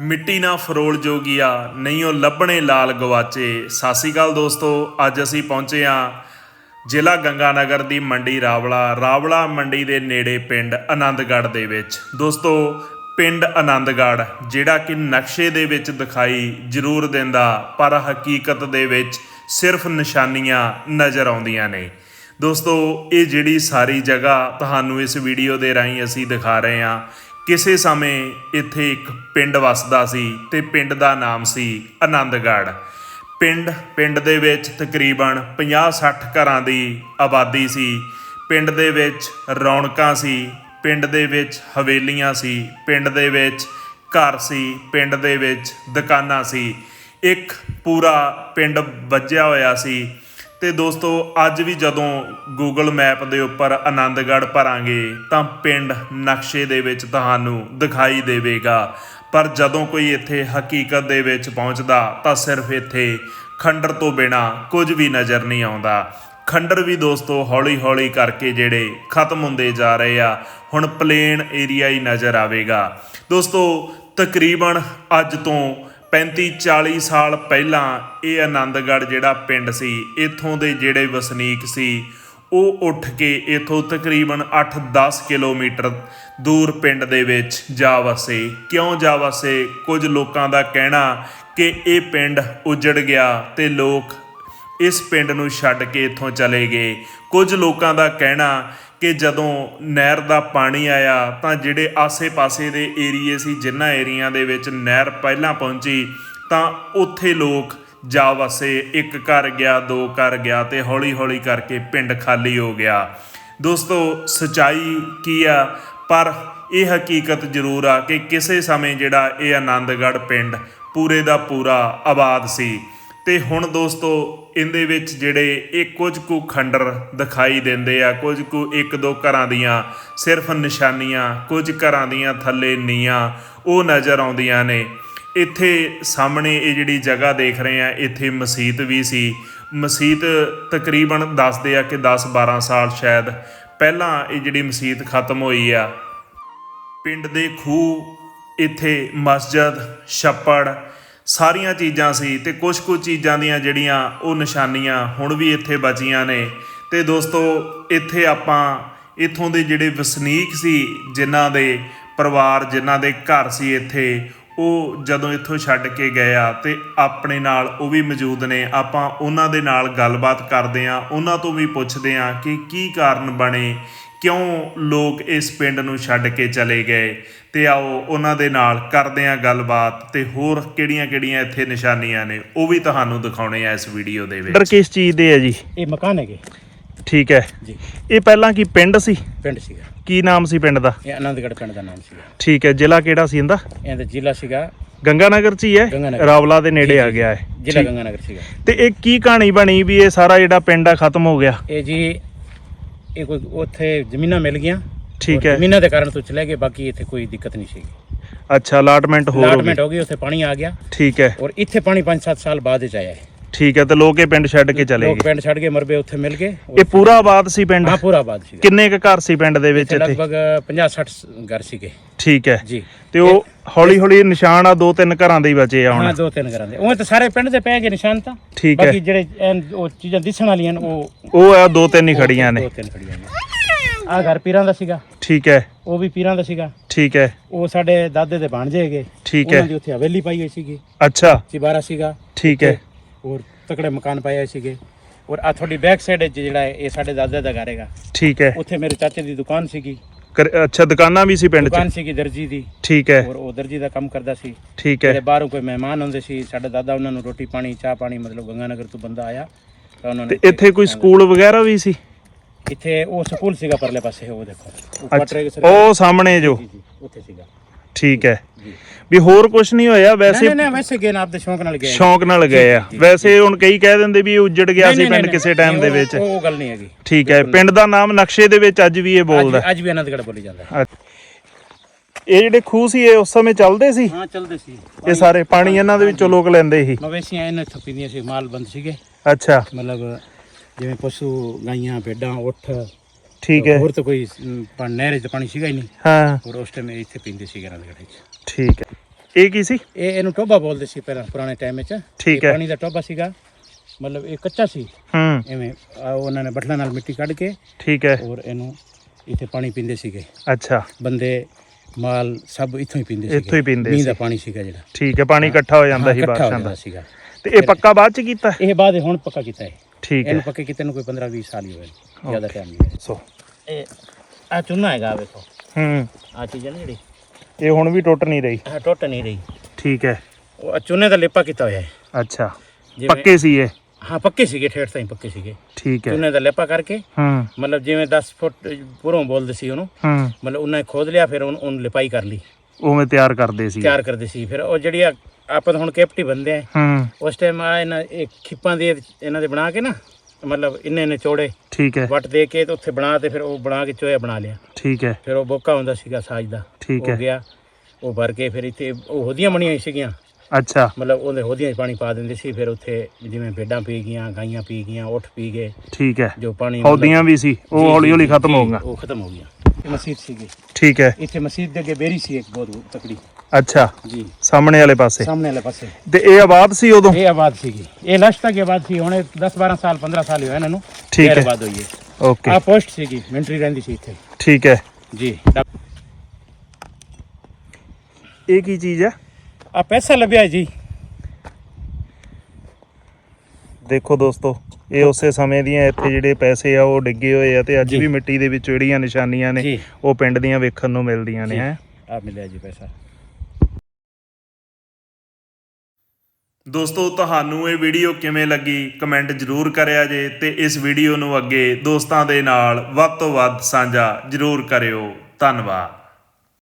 ਮਿੱਟੀ ਨਾ ਫਰੋਲ ਜੋਗੀਆ ਨਹੀਂ ਉਹ ਲੱਭਣੇ ਲਾਲ ਗਵਾਚੇ। ਸਤਿ ਸ਼੍ਰੀ ਅਕਾਲ ਦੋਸਤੋ, ਅੱਜ ਅਸੀਂ ਪਹੁੰਚੇ ਹਾਂ ਜ਼ਿਲ੍ਹਾ ਗੰਗਾਨਗਰ ਦੀ ਮੰਡੀ ਰਾਵਲਾ। ਰਾਵਲਾ ਮੰਡੀ ਦੇ ਨੇੜੇ ਪਿੰਡ ਆਨੰਦਗੜ੍ਹ ਦੇ ਵਿੱਚ। ਦੋਸਤੋ, ਪਿੰਡ ਆਨੰਦਗੜ੍ਹ, ਜਿਹੜਾ ਕਿ ਨਕਸ਼ੇ ਦੇ ਵਿੱਚ ਦਿਖਾਈ ਜ਼ਰੂਰ ਦਿੰਦਾ, ਪਰ ਹਕੀਕਤ ਦੇ ਵਿੱਚ ਸਿਰਫ ਨਿਸ਼ਾਨੀਆਂ ਨਜ਼ਰ ਆਉਂਦੀਆਂ ਨੇ। ਦੋਸਤੋ, ਇਹ ਜਿਹੜੀ ਸਾਰੀ ਜਗ੍ਹਾ ਤੁਹਾਨੂੰ ਇਸ ਵੀਡੀਓ ਦੇ ਰਾਹੀਂ ਅਸੀਂ ਦਿਖਾ ਰਹੇ ਹਾਂ ਕਿਸੇ ਸਮੇਂ ਇੱਥੇ ਇੱਕ ਪਿੰਡ ਵਸਦਾ ਸੀ ਤੇ ਪਿੰਡ ਦਾ ਨਾਮ ਸੀ ਆਨੰਦਗੜ੍ਹ। ਪਿੰਡ ਪਿੰਡ ਦੇ ਵਿੱਚ ਤਕਰੀਬਨ 50-60 ਘਰਾਂ ਦੀ ਆਬਾਦੀ ਸੀ। ਪਿੰਡ ਦੇ ਵਿੱਚ ਰੌਣਕਾਂ ਸੀ, ਪਿੰਡ ਦੇ ਵਿੱਚ ਹਵੇਲੀਆਂ ਸੀ, ਪਿੰਡ ਦੇ ਵਿੱਚ ਘਰ ਸੀ, ਪਿੰਡ ਦੇ ਵਿੱਚ ਦੁਕਾਨਾਂ ਸੀ। ਇੱਕ ਪੂਰਾ ਪਿੰਡ ਵੱਜਿਆ ਹੋਇਆ ਸੀ। ਤੇ ਦੋਸਤੋ, ਅੱਜ ਵੀ ਜਦੋਂ Google ਮੈਪ ਦੇ ਉੱਪਰ ਆਨੰਦਗੜ੍ਹ ਭਰਾਂਗੇ, ਤਾਂ ਪਿੰਡ ਨਕਸ਼ੇ ਦੇ ਵਿੱਚ ਤੁਹਾਨੂੰ ਦਿਖਾਈ ਦੇਵੇਗਾ। ਪਰ ਜਦੋਂ ਕੋਈ ਇੱਥੇ ਹਕੀਕਤ ਦੇ ਵਿੱਚ ਪਹੁੰਚਦਾ, ਤਾਂ ਸਿਰਫ ਇੱਥੇ ਖੰਡਰ ਤੋਂ ਬਿਨਾ ਕੁਝ ਵੀ ਨਜ਼ਰ ਨਹੀਂ ਆਉਂਦਾ। ਖੰਡਰ ਵੀ ਦੋਸਤੋ, ਹੌਲੀ-ਹੌਲੀ ਕਰਕੇ ਜਿਹੜੇ ਖਤਮ ਹੁੰਦੇ ਜਾ ਰਹੇ ਆ, ਹੁਣ ਪਲੇਨ ਏਰੀਆ ਹੀ ਨਜ਼ਰ ਆਵੇਗਾ। ਦੋਸਤੋ, ਤਕਰੀਬਨ ਅੱਜ ਤੋਂ 35-40 ਸਾਲ ਪਹਿਲਾਂ ਇਹ ਆਨੰਦਗੜ੍ਹ ਜਿਹੜਾ ਪਿੰਡ ਸੀ, ਇੱਥੋਂ ਦੇ ਜਿਹੜੇ ਵਸਨੀਕ ਸੀ, ਉਹ ਉੱਠ ਕੇ ਇਥੋਂ ਤਕਰੀਬਨ 8-10 ਕਿਲੋਮੀਟਰ ਦੂਰ ਪਿੰਡ ਦੇ ਵਿੱਚ ਜਾ ਵਸੇ। ਕਿਉਂ ਜਾ ਵਸੇ? ਕੁਝ ਲੋਕਾਂ ਦਾ ਕਹਿਣਾ ਕਿ ਇਹ ਪਿੰਡ ਉਜੜ ਗਿਆ ਤੇ ਲੋਕ ਇਸ ਪਿੰਡ ਨੂੰ ਛੱਡ ਕੇ ਇੱਥੋਂ ਚਲੇ ਗਏ। ਕੁਝ ਲੋਕਾਂ ਦਾ ਕਹਿਣਾ ਕਿ ਜਦੋਂ ਨਹਿਰ ਦਾ ਪਾਣੀ ਆਇਆ ਤਾਂ ਜਿਹੜੇ ਆਸੇ-ਪਾਸੇ ਦੇ ਏਰੀਏ ਸੀ ਜਿਨ੍ਹਾਂ ਏਰੀਆਂ ਦੇ ਵਿੱਚ ਨਹਿਰ ਪਹਿਲਾਂ ਪਹੁੰਚੀ, ਤਾਂ ਉੱਥੇ ਲੋਕ ਜਾ ਵਸੇ, ਇੱਕ ਘਰ ਗਿਆ, ਦੋ ਘਰ ਗਿਆ ਤੇ ਹੌਲੀ-ਹੌਲੀ ਕਰਕੇ ਪਿੰਡ ਖਾਲੀ ਹੋ ਗਿਆ। ਦੋਸਤੋ, ਸਚਾਈ ਕੀ ਆ? ਪਰ ਇਹ ਹਕੀਕਤ ਜ਼ਰੂਰ ਆ ਕਿ ਕਿਸੇ ਸਮੇਂ ਜਿਹੜਾ ਇਹ ਆਨੰਦਗੜ੍ਹ ਪਿੰਡ, ਪੂਰੇ ਦਾ ਪੂਰਾ ਆਬਾਦ ਸੀ। ਤੇ ਹੁਣ ਦੋਸਤੋ, ਇਹਦੇ ਵਿੱਚ ਜਿਹੜੇ ਇਹ ਕੁਝ ਕੁ ਖੰਡਰ ਦਿਖਾਈ ਦਿੰਦੇ ਆ, ਕੁਝ ਕੁ ਇੱਕ ਦੋ ਘਰਾਂ ਦੀਆਂ ਸਿਰਫ ਨਿਸ਼ਾਨੀਆਂ, ਕੁਝ ਘਰਾਂ ਦੀਆਂ ਥੱਲੇ ਨੀਆਂ ਉਹ ਨਜ਼ਰ ਆਉਂਦੀਆਂ ਨੇ। ਇੱਥੇ ਸਾਹਮਣੇ ਇਹ ਜਿਹੜੀ ਜਗ੍ਹਾ ਦੇਖ ਰਹੇ ਆ, ਇੱਥੇ ਮਸਜਿਦ ਵੀ ਸੀ। ਮਸਜਿਦ ਤਕਰੀਬਨ ਦੱਸਦੇ ਆ ਕਿ 10 12 ਸਾਲ ਸ਼ਾਇਦ ਪਹਿਲਾਂ ਇਹ ਜਿਹੜੀ ਮਸਜਿਦ ਖਤਮ ਹੋਈ ਆ। ਪਿੰਡ ਦੇ ਖੂਹ, ਇੱਥੇ ਮਸਜਿਦ, ਛੱਪੜ ਸਾਰੀਆਂ ਚੀਜ਼ਾਂ ਸੀ ਤੇ ਕੁਝ ਕੁ ਚੀਜ਼ਾਂ ਦੀਆਂ ਜਿਹੜੀਆਂ ਉਹ ਨਿਸ਼ਾਨੀਆਂ ਹੁਣ ਵੀ ਇੱਥੇ ਬਚੀਆਂ ਨੇ। ਤੇ ਦੋਸਤੋ, ਇੱਥੇ ਆਪਾਂ ਇੱਥੋਂ ਦੇ ਜਿਹੜੇ ਵਸਨੀਕ ਸੀ, ਜਿਨ੍ਹਾਂ ਦੇ ਪਰਿਵਾਰ, ਜਿਨ੍ਹਾਂ ਦੇ ਘਰ ਸੀ ਇੱਥੇ, ਉਹ ਜਦੋਂ ਇੱਥੋਂ ਛੱਡ ਕੇ ਗਏ ਆ ਤੇ ਆਪਣੇ ਨਾਲ ਉਹ ਵੀ ਮੌਜੂਦ ਨੇ। ਆਪਾਂ ਉਹਨਾਂ ਦੇ ਨਾਲ ਗੱਲਬਾਤ ਕਰਦੇ ਆ, ਉਹਨਾਂ ਤੋਂ ਵੀ ਪੁੱਛਦੇ ਆ ਕਿ ਕੀ ਕਾਰਨ ਬਣੇ, ਕਿਉਂ ਲੋਕ ਇਸ ਪਿੰਡ ਨੂੰ ਛੱਡ ਕੇ ਚਲੇ ਗਏ। ਤੇ ਆਓ ਉਹਨਾਂ ਦੇ ਨਾਲ ਕਰਦੇ ਆ ਗੱਲਬਾਤ ਤੇ ਹੋਰ ਕਿਹੜੀਆਂ-ਕਿਹੜੀਆਂ ਇੱਥੇ ਨਿਸ਼ਾਨੀਆਂ ਨੇ ਉਹ ਵੀ ਤੁਹਾਨੂੰ ਦਿਖਾਉਣੇ ਆ ਇਸ ਵੀਡੀਓ ਦੇ ਆਰਡਰ ਵਿੱਚ। ਕਿਸ ਚੀਜ਼ ਦੇ ਹੈ ਜੀ? ਇਹ ਮਕਾਨ ਹੈਗੇ। ਠੀਕ ਹੈ। ਜੀ। ਇਹ ਪਹਿਲਾਂ ਕੀ ਪਿੰਡ ਸੀ? ਪਿੰਡ ਸੀਗਾ। ਕੀ ਨਾਮ ਸੀ ਪਿੰਡ ਦਾ? ਇਹ ਆਨੰਦਗੜ੍ਹ ਪਿੰਡ ਦਾ ਨਾਮ ਸੀਗਾ। ਠੀਕ ਹੈ ਜ਼ਿਲ੍ਹਾ ਕਿਹੜਾ ਸੀ ਇਹਦਾ? ਇਹਦਾ ਜ਼ਿਲ੍ਹਾ ਸੀਗਾ ਗੰਗਾਨਗਰ ਚ ਹੀ ਹੈ? ਗੰਗਾਨਗਰ। ਰਾਵਲਾ ਦੇ ਨੇੜੇ ਆ ਗਿਆ ਹੈ। ਜ਼ਿਲ੍ਹਾ ਠੀਕ। ਗੰਗਾਨਗਰ ਸੀਗਾ। ਤੇ ਇਹ ਕੀ ਕਹਾਣੀ ਬਣੀ ਵੀ ਇਹ ਸਾਰਾ ਜਿਹੜਾ ਪਿੰਡ ਆ ਖਤਮ ਹੋ ਗਿਆ? ਇਹ ਜੀ ਇਹ ਕੋਈ ਉੱਥੇ ਜ਼ਮੀਨਾਂ ਮਿਲ ਗਈਆਂ। ਠੀਕ ਹੈ। ਜ਼ਮੀਨਾਂ ਦੇ ਕਾਰਨ ਤੋਂ ਚਲੇ ਗਏ ਬਾਕੀ ਇੱਥੇ ਕੋਈ ਦਿੱਕਤ ਨਹੀਂ ਸੀਗੀ। ਅੱਛਾ ਅਲਾਟਮੈਂਟ ਹੋ ਅਲਾਟਮੈਂਟ ਹੋ ਗਈ ਉੱਥੇ ਪਾਣੀ ਆ ਗਿਆ। ਠੀਕ ਹੈ। ਔਰ ਇੱਥੇ ਪਾਣੀ 5-7 ਸਾਲ ਬਾਅਦ ਚ ਆਇਆ ਹੈ। ਠੀਕ ਹੈ ਤੇ ਲੋਕ ਇਹ ਪਿੰਡ ਛੱਡ ਕੇ ਚਲੇ ਲੋਕ ਗਏ। ਪਿੰਡ ਛੱਡ ਕੇ ਮਰਬੇ ਉੱਥੇ ਮਿਲ ਗਏ। ਇਹ ਪੂਰਾ ਆਬਾਦ ਸੀ ਪਿੰਡ? ਹਾਂ ਪੂਰਾ ਆਬਾਦ ਸੀਗਾ। ਕਿੰਨੇ ਕ ਘਰ ਸੀ ਪਿੰਡ ਦੇ ਵਿੱਚ ਇੱਥੇ ਲਗਭਗ 50-60 ਘਰ ਸੀਗੇ। ਠੀਕ ਹੈ। ਜੀ। ਤੇ ਉਹ ਹੌਲੀ ਹੌਲੀ ਨਿਸ਼ਾਨ ਆ ਦੋ ਤਿੰਨ ਘਰਾਂ ਦੇ ਹੀ ਬਚੇ ਆ ਹਾਂ ਹੁਣ। ਦੋ ਤਿੰਨ ਘਰਾਂ ਦੇ। ਉਹ ਤਾਂ ਸਾਰੇ ਪਿੰਡ ਦੇ ਪੈ ਗਏ ਨਿਸ਼ਾਨ ਤਾਂ। ਠੀਕ ਹੈ। ਬਾਕੀ ਜਿਹੜੇ ਉਹ ਚੀਜ਼ਾਂ ਦਿਸਣ ਵਾਲੀਆਂ ਉਹ ਉਹ ਆ ਦੋ ਤਿੰਨ ਹੀ ਖੜੀਆਂ ਨੇ। ਦੋ ਤਿੰਨ ਖੜੀਆਂ ਨੇ। ਆ ਘਰ ਪੀਰਾਂ ਦਾ ਸੀਗਾ। ਠੀਕ ਹੈ। ਉਹ ਵੀ ਪੀਰਾਂ ਦਾ ਸੀਗਾ। ਠੀਕ ਹੈ। ਉਹ ਸਾਡੇ ਦਾਦੇ ਦੇ ਭਾਣਜੇ ਹੈਗੇ। ਠੀਕ ਹੈ। ਉਹਨਾਂ ਦੀ ਉੱਥੇ ਹਵੇਲੀ ਪਾਈ ਹੋਈ ਸੀਗੀ। ਅੱਛਾ। ਚਿਬਾਰਾ ਸੀਗਾ। ਠੀਕ ਹੈ। ਔਰ ਤਕੜੇ ਮਕਾਨ ਪਾਏ ਹੋਏ ਸੀਗੇ। ਔਰ ਆ ਤੁਹਾਡੀ ਬੈਕ ਸਾਈਡ ਜਿਹੜਾ ਹੈ ਇਹ ਸਾਡੇ ਦਾਦੇ ਦਾ ਘਰ ਹੈਗਾ। ਠੀਕ ਹੈ। ਉੱਥੇ ਮੇਰੇ ਚਾਚੇ ਦੀ ਦੁਕਾਨ ਸੀਗੀ। ਕਰ- ਅੱਛਾ ਦੁਕਾਨਾਂ ਵੀ ਸੀ ਪਿੰਡ ਦੁਕਾਨ 'ਚ ਸੀਗੀ ਦਰਜੀ ਦੀ। ਠੀਕ ਹੈ। ਔਰ ਉਹ ਦਰਜੀ ਦਾ ਕੰਮ ਕਰਦਾ ਸੀ। ਠੀਕ ਹੈ। ਬਾਹਰੋਂ ਕੋਈ ਮਹਿਮਾਨ ਹੁੰਦੇ ਸੀ ਸਾਡੇ ਦਾਦਾ ਉਹਨਾਂ ਨੂੰ ਰੋਟੀ ਪਾਣੀ ਚਾਹ ਪਾਣੀ ਮਤਲਬ ਗੰਗਾਨਗਰ ਤੋਂ ਬੰਦਾ ਆਇਆ। ਤਾਂ ਉਹਨਾਂ ਤੇ ਇੱਥੇ ਕੋਈ ਸਕੂਲ ਵਗੈਰਾ ਵੀ ਸੀ? ਇੱਥੇ ਉਹ ਸਕੂਲ ਸੀਗਾ ਪਰਲੇ ਪਾਸੇ ਉਹ ਦੇਖੋ। ਉਹ ਸਾਹਮਣੇ ਜੋ। ਜੀ ਜੀ ਉੱਥੇ ਸੀਗਾ। ਠੀਕ ਹੈ। ਵੀ ਹੋਰ ਕੁਝ ਨਹੀਂ ਹੋਇਆ ਨਹੀਂ ਵੈਸੇ ਨਹੀਂ ਵੈਸੇ ਗਏ ਨਾ ਆਪਦੇ ਸ਼ੌਂਕ ਨਾਲ ਗਏ। ਸ਼ੌਂਕ ਨਾਲ ਗਏ ਆ। ਵੈਸੇ ਹੁਣ ਕਈ ਕਹਿ ਦਿੰਦੇ ਵੀ ਇਹ ਉੱਜੜ ਗਿਆ ਨਹੀਂ, ਸੀ ਨਹੀਂ, ਪਿੰਡ ਨਹੀਂ, ਕਿਸੇ ਟਾਈਮ ਦੇ ਵਿੱਚ। ਉਹ ਗੱਲ ਨਹੀਂ ਹੈਗੀ। ਠੀਕ ਹੈ ਪਿੰਡ ਦਾ ਨਾਮ ਨਕਸ਼ੇ ਦੇ ਵਿੱਚ ਅੱਜ ਵੀ ਇਹ ਬੋਲਦਾ। ਅੱਜ ਵੀ ਆਨੰਦਗੜ੍ਹ ਬੋਲੀ ਜਾਂਦਾ। ਹੈ। ਇਹ ਜਿਹੜੇ ਖੂਹ ਸੀ ਇਹ ਉਸ ਸਮੇਂ ਚੱਲਦੇ ਸੀ? ਹਾਂ ਚੱਲਦੇ ਸੀ। ਇਹ ਸਾਰੇ ਪਾਣੀ ਇਹਨਾਂ ਦੇ ਵਿੱਚੋਂ ਲੋਕ ਲੈਂਦੇ ਸੀ। ਮਵੇਸ਼ੀਆਂ ਇਹਨਾਂ ਇੱਥੋਂ ਪੀਂਦੀਆਂ ਸੀ ਮਾਲ ਬੰਦ ਸੀਗੇ। ਅੱਛਾ। ਮਤਲਬ ਜਿਵੇਂ ਪਸ਼ੂ ਗਾਈਆਂ ਭੇਡਾਂ ਉੱਠ। ਠੀਕ ਹੈ। ਹੋਰ ਤਾਂ ਕੋਈ ਅਮ, ਪਾ- ਨਹਿਰ 'ਚ ਪਾਣੀ ਸੀਗਾ ਹੀ ਨਹੀਂ। ਹਾਂ। ਔਰ ਉਸ ਟਾਈਮ ਇੱਥੇ ਪੀਂਦੇ ਸੀਗੇ ਆਨੰਦਗੜ੍ਹ 'ਚ। ਠੀਕ ਹੈ। ਇਹ ਕੀ ਸੀ? ਇਹ ਇਹਨੂੰ ਟੋਬਾ ਬੋਲਦੇ ਸੀ ਪਹਿਲਾਂ ਪੁਰਾਣੇ ਟਾਈਮ ਵਿੱਚ ਠੀਕ ਹੈ। ਪਾਣੀ ਦਾ ਟੋਬਾ ਸੀਗਾ। ਮਤਲਬ ਇਹ ਕੱਚਾ ਸੀ। ਹੂੰ। ਐਵੇਂ ਉਹਨਾਂ ਨੇ ਬਟਲਾਂ ਨਾਲ ਮਿੱਟੀ ਕੱਢ ਕੇ ਠੀਕ ਹੈ। ਔਰ ਇਹਨੂੰ ਇੱਥੇ ਪਾਣੀ ਪੀਂਦੇ ਸੀਗੇ। ਅੱਛਾ। ਬੰਦੇ ਮਾਲ ਸਭ ਇੱਥੋਂ ਹੀ ਪੀਂਦੇ ਸੀਗੇ ਇੱਥੋਂ ਹੀ ਪੀਂਦੇ ਮੀਂਹ ਸੀ। ਦਾ ਪਾਣੀ ਸੀਗਾ ਜਿਹੜਾ। ਠੀਕ ਹੈ ਪਾਣੀ ਇਕੱਠਾ ਹੋ ਜਾਂਦਾ ਸੀ ਬਾਰਿਸ਼ਾਂ ਦਾ। ਸੀਗਾ। ਤੇ ਇਹ ਪੱਕਾ ਬਾਅਦ ਚ ਕੀਤਾ? ਇਹ ਬਾਅਦ ਹੁਣ ਪੱਕਾ ਕੀਤਾ ਹੈ ਠੀਕ ਹੈ। ਇਹਨੂੰ ਪੱਕੇ ਕੀਤੇ ਨੂੰ ਕੋਈ 15 20 ਸਾਲ ਹੀ ਹੋਏ ਜ਼ਿਆਦਾ ਟਾਈਮ ਨਹੀਂ ਹੋਇਆ ਸੋ। ਇਹ ਆ ਚੁੰਨਾ ਹੈਗਾ ਵੇਖੋ। ਹੂੰ। ਆ ਚੀਜ਼ ਹੈ ਨਾ ਜਿਹੜੀ? ਇਹ ਹੁਣ ਵੀ ਟੁੱਟ ਨਹੀਂ ਰਹੀ। ਆ ਟੁੱਟ ਨਹੀਂ ਰਹੀ। ਠੀਕ ਹੈ। ਉਹ ਆਹ ਚੂਨੇ ਦਾ ਲੇਪਾ ਕੀਤਾ ਹੋਇਆ ਹੈ। ਅੱਛਾ। ਪੱਕੇ ਸੀ ਇਹ? ਹਾਂ ਪੱਕੇ ਸੀਗੇ ਠੇਠ ਤਾਈਂ ਪੱਕੇ ਸੀਗੇ। ਠੀਕ ਹੈ। ਚੂਨੇ ਦਾ ਲੇਪਾ ਕਰਕੇ ਹੂੰ। ਮਤਲਬ ਜਿਵੇਂ 10 ਫੁੱਟ ਪੁਰੋਂ ਬੋਲਦੇ ਸੀ ਉਹਨੂੰ ਹੂੰ। ਮਤਲਬ ਉਹਨਾਂ ਨੇ ਖੋਦ ਲਿਆ ਫਿਰ ਉਹਨੂੰ ਉਹਨੂੰ ਲਿਪਾਈ ਕਰ ਲਈ। ਉਵੇਂ ਤਿਆਰ ਕਰਦੇ ਸੀ। ਤਿਆਰ ਕਰਦੇ ਸੀ। ਫਿਰ ਉਹ ਜਿਹੜੀ ਆ- ਆਪਾਂ ਤਾਂ ਹੁਣ ਕੈਪਟੀ ਬੰਦੇ ਆ। ਹੂੰ। ਉਸ ਟਾਈਮ ਆ ਇਹਨਾਂ ਇਹ ਖਿੱਪਾਂ ਦੇ ਇਹਨਾਂ ਦੇ ਬਣਾ ਕੇ ਨਾ ਮਤਲਬ ਇੰਨੇ ਇੰਨੇ ਚੌੜੇ ਠੀਕ ਹੈ। ਵੱਟ ਦੇ ਕੇ ਤੇ ਉੱਥੇ ਬਣਾ ਤੇ ਫਿਰ ਉਹ ਬਣਾ ਕੇ ਚੋਇਆ ਬਣਾ ਲਿਆ। ਠੀਕ ਹੈ। ਫਿਰ ਉਹ ਬੋਕਾ ਹੁੰਦਾ ਸੀਗਾ ਸਾਜ ਦਾ ਠੀਕ ਉਹ ਹੈ। ਗਿਆ ਉਹ ਭਰ ਕੇ ਫਿਰ ਇੱਥੇ ਉਹ ਹੋਦੀਆਂ ਬਣੀਆਂ ਸੀਗੀਆਂ। ਅੱਛਾ। ਮਤਲਬ ਉਹਦੇ ਹੋਦੀਆਂ 'ਚ ਪਾਣੀ ਪਾ ਦਿੰਦੇ ਸੀ ਫਿਰ ਉੱਥੇ ਜਿਵੇਂ ਭੇਡਾਂ ਪੀ ਗਈਆਂ ਗਾਈਆਂ ਪੀ ਗਈਆਂ ਉੱਠ ਪੀ ਗਏ। ਠੀਕ ਹੈ। ਜੋ ਪਾਣੀ ਮਤਲਬ- ਹੌਦੀਆਂ ਵੀ ਸੀ ਉਹ ਜੀ, ਹੌਲੀ ਹੌਲੀ ਜੀ, ਖਤਮ ਹੋ ਗਈਆਂ। ਉਹ ਖਤਮ ਹੋ ਗਈਆਂ। ਇਹ ਮਸਜਿਦ ਸੀਗੀ। ਠੀਕ ਹੈ। ਇੱਥੇ ਮਸਜਿਦ ਦੇ ਅੱਗੇ ਬੇਰੀ ਸੀ ਇੱਕ ਬਹੁਤ ਤਕੜੀ। ਅੱਛਾ। ਜੀ। ਸਾਹਮਣੇ ਵਾਲੇ ਪਾਸੇ। ਸਾਹਮਣੇ ਵਾਲੇ ਪਾਸੇ। ਤੇ ਇਹ ਆਬਾਦ ਸੀ ਉਦੋਂ? ਇਹ ਆਬਾਦ ਸੀਗੀ। ਇਹ ਲਸ਼ ਤੱਕ ਆਬਾਦ ਸੀ। ਹੁਣ 10 12 ਸਾਲ 15 ਸਾਲ ਹੀ ਹੋਏ ਇਹਨਾਂ। ਨੂੰ ਠੀਕ ਹੈ। ਆਬਾਦ ਹੋਈ ਹੈ ਓਕੇ। ਆ ਪੋਸਟ ਸੀਗੀ। ਮਿਲਟਰੀ ਰਹਿੰਦੀ ਸੀ ਇੱਥੇ। ਠੀਕ ਹੈ। ਜੀ। ਇਹ ਕੀ ਚੀਜ਼ ਹੈ? ਆ ਪੈਸਾ ਲੱਭਿਆ ਜੀ। ਦੇਖੋ ਦੋਸਤੋ ਇਹ ਉਸੇ ਸਮੇਂ ਦੀਆਂ ਇੱਥੇ ਜਿਹੜੇ ਪੈਸੇ ਆ ਉਹ ਡਿੱਗੇ ਹੋਏ ਆ ਤੇ ਅੱਜ। ਵੀ ਮਿੱਟੀ ਦੇ ਵਿੱਚ ਜਿਹੜੀਆਂ ਨਿਸ਼ਾਨੀਆਂ ਨੇ। ਉਹ ਪਿੰਡ ਦੀਆਂ ਵੇਖਣ ਨੂੰ ਮਿਲਦੀਆਂ ਨੇ। ਹੈ। ਆ ਮਿਲਿਆ ਜੀ ਪੈਸਾ। ਦੋਸਤੋ, ਤੁਹਾਨੂੰ ਇਹ ਵੀਡੀਓ ਕਿਵੇਂ ਲੱਗੀ? ਕਮੈਂਟ ਜਰੂਰ ਕਰਿਆ ਜੇ ਤੇ ਇਸ ਵੀਡੀਓ ਨੂੰ ਅੱਗੇ ਦੋਸਤਾਂ ਦੇ ਨਾਲ ਵੱਧ ਤੋਂ ਵੱਧ ਸਾਂਝਾ ਜਰੂਰ ਕਰਿਓ। ਧੰਨਵਾਦ।